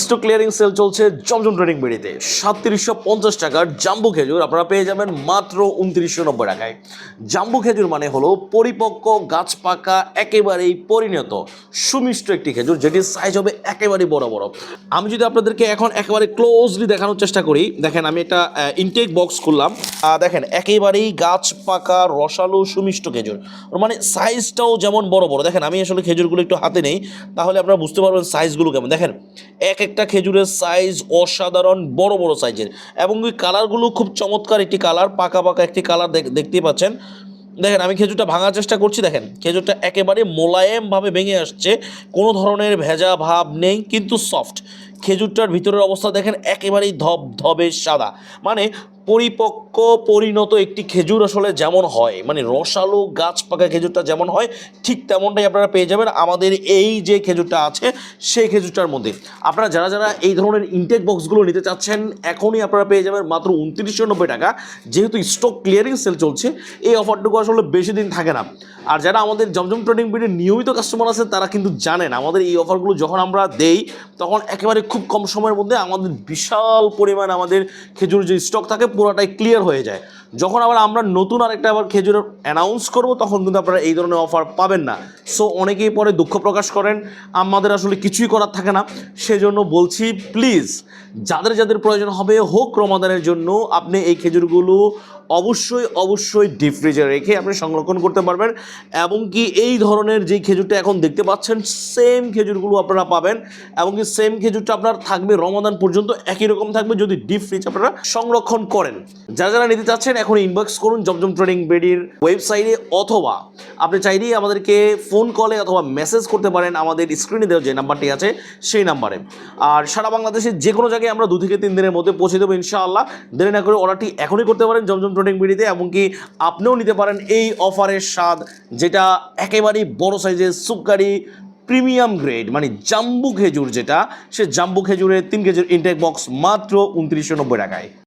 Stock clearing sell চলছে জমজম trading বেড়িতে। সাতত্রিশশো পঞ্চাশ টাকার জাম্বু খেজুর আপনারা পেয়ে যাবেন মাত্র উনত্রিশশো নব্বই টাকায়। জাম্বু খেজুর মানে হলো পরিপক্ক গাছ পাকা একেবারেই পরিণত, সুমিষ্ট একটি খেজুর যেটির সাইজ হবে একেবারেই বড় বড়। আমি যদি আপনাদেরকে এখন একেবারে ক্লোজলি দেখানোর চেষ্টা করি, দেখেন আমি একটা ইনটেক বক্স খুললাম। দেখেন একেবারেই গাছ পাকা রসালো, সুমিষ্ট খেজুর। মানে সাইজটাও যেমন বড় বড়। দেখেন আমি আসলে খেজুরগুলো একটু হাতে নেই, তাহলে আপনারা বুঝতে পারবেন সাইজগুলো কেমন। দেখেন এক একটা খেজুরের সাইজ অসাধারণ, বড় বড় সাইজের এবং ওই কালারগুলো খুব চমৎকার একটি কালার পাকা পাকা একটি কালার দেখতেই পাচ্ছেন। দেখেন, আমি খেজুরটা ভাঙার চেষ্টা করছি, দেখেন। খেজুরটা একেবারে মোলায়েমভাবে ভেঙে আসছে। কোনো ধরনের ভেজা ভাব নেই, কিন্তু সফট খেজুরটার ভিতরের অবস্থা দেখেন, একেবারেই ধব ধবে সাদা। মানে পরিপক্ক, পরিণত একটি খেজুর আসলে যেমন হয় মানে রসালো গাছ পাকা খেজুরটা যেমন হয়, ঠিক তেমনটাই আপনারা পেয়ে যাবেন আমাদের এই যে খেজুরটা আছে, সেই খেজুরটার মধ্যে। আপনারা যারা যারা এই ধরনের ইনটেক বক্সগুলো নিতে চাচ্ছেন, এখনই আপনারা পেয়ে যাবেন মাত্র উনত্রিশশো নব্বই টাকা। যেহেতু স্টক ক্লিয়ারিং সেল চলছে, এই অফারটুকু আসলে বেশি দিন থাকে না। আর যারা আমাদের জমজম ট্রেডিং বিডের নিয়মিত কাস্টমার আছে, তারা কিন্তু জানেন, আমাদের এই অফারগুলো যখন আমরা দেই, তখন একেবারে খুব কম সময়ের মধ্যে আমাদের বিশাল পরিমাণ আমাদের খেজুর যে স্টক থাকে পুরোটাই ক্লিয়ার হয়ে যায়। যখন আবার আমরা নতুন আরেকটা আবার খেজুর অ্যানাউন্স করব, তখন কিন্তু আপনারা এই ধরনের অফার পাবেন না। সো অনেকেই পরে দুঃখ প্রকাশ করেন, আমাদের আসলে কিছুই করার থাকে না। সেজন্য বলছি প্লিজ যাদের যাদের প্রয়োজন হবে, হোক রমাদানের জন্য, আপনি এই খেজুরগুলো অবশ্যই অবশ্যই ডিপ ফ্রিজে রেখে আপনি সংরক্ষণ করতে পারবেন। এবং কি এই ধরনের যে খেজুরটা এখন দেখতে পাচ্ছেন সেম খেজুরগুলো আপনারা পাবেন। এবং কি সেম খেজুরটা আপনার থাকবে রমাদান পর্যন্ত একই রকম থাকবে যদি ডিপ ফ্রিজ আপনারা সংরক্ষণ করেন। যারা যারা নিতে চাচ্ছেন এখন ইনবক্স করুন জমজম ট্রেডিং বেডির ওয়েবসাইটে অথবা আপনি চাইলেই আমাদেরকে ফোন কলে অথবা মেসেজ করতে পারেন আমাদের স্ক্রিনে দেওয়া যে নাম্বারটি আছে সেই নাম্বারে। আর সারা বাংলাদেশের যে কোনো জায়গায় আমরা দু থেকে তিন দিনের মধ্যে পৌঁছে দেবো ইনশাআল্লাহ। দেরি না করে অর্ডারটি এখনই করতে পারেন জমজম ট্রেডিং বিডিতে এমনকি আপনিও নিতে পারেন এই অফারের স্বাদ যেটা একেবারেই বড় সাইজের সুপকারি প্রিমিয়াম গ্রেড মানে জাম্বু খেজুর যেটা, সে জাম্বু খেজুরের তিন কেজির ইনটেক বক্স মাত্র উনত্রিশশো নব্বই টাকায়।